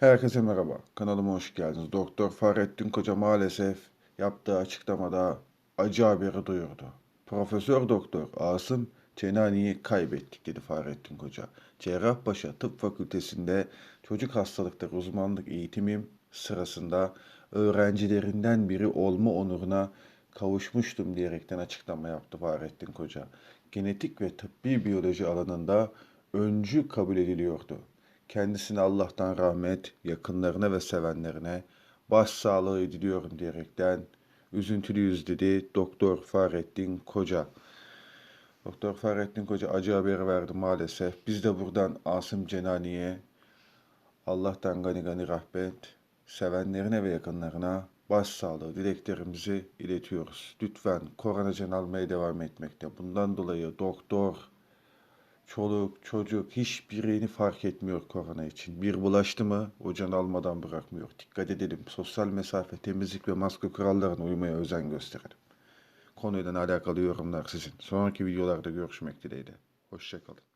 Herkese merhaba. Kanalıma hoş geldiniz. Doktor Fahrettin Koca maalesef yaptığı açıklamada acı haberi duyurdu. Profesör Doktor Asım Cenani'yi kaybettik dedi Fahrettin Koca. Cerrahpaşa Tıp Fakültesi'nde çocuk hastalıkları uzmanlık eğitimim sırasında öğrencilerinden biri olma onuruna kavuşmuştum diyerekten açıklama yaptı Fahrettin Koca. Genetik ve tıbbi biyoloji alanında öncü kabul ediliyordu. Kendisine Allah'tan rahmet, yakınlarına ve sevenlerine başsağlığı diliyorum diyerekten üzüntülüyüz dedi Doktor Fahrettin Koca. Doktor Fahrettin Koca acı haberi verdi maalesef. Biz de buradan Asım Cenani'ye Allah'tan gani gani rahmet, sevenlerine ve yakınlarına başsağlığı dileklerimizi iletiyoruz. Lütfen koronacan almaya devam etmekte. Bundan dolayı doktor, çoluk, çocuk hiçbirini fark etmiyor korona için. Bir bulaştı mı o can almadan bırakmıyor. Dikkat edelim. Sosyal mesafe, temizlik ve maske kurallarına uymaya özen gösterelim. Konuyla alakalı yorumlar sizin. Sonraki videolarda görüşmek dileğiyle. Hoşçakalın.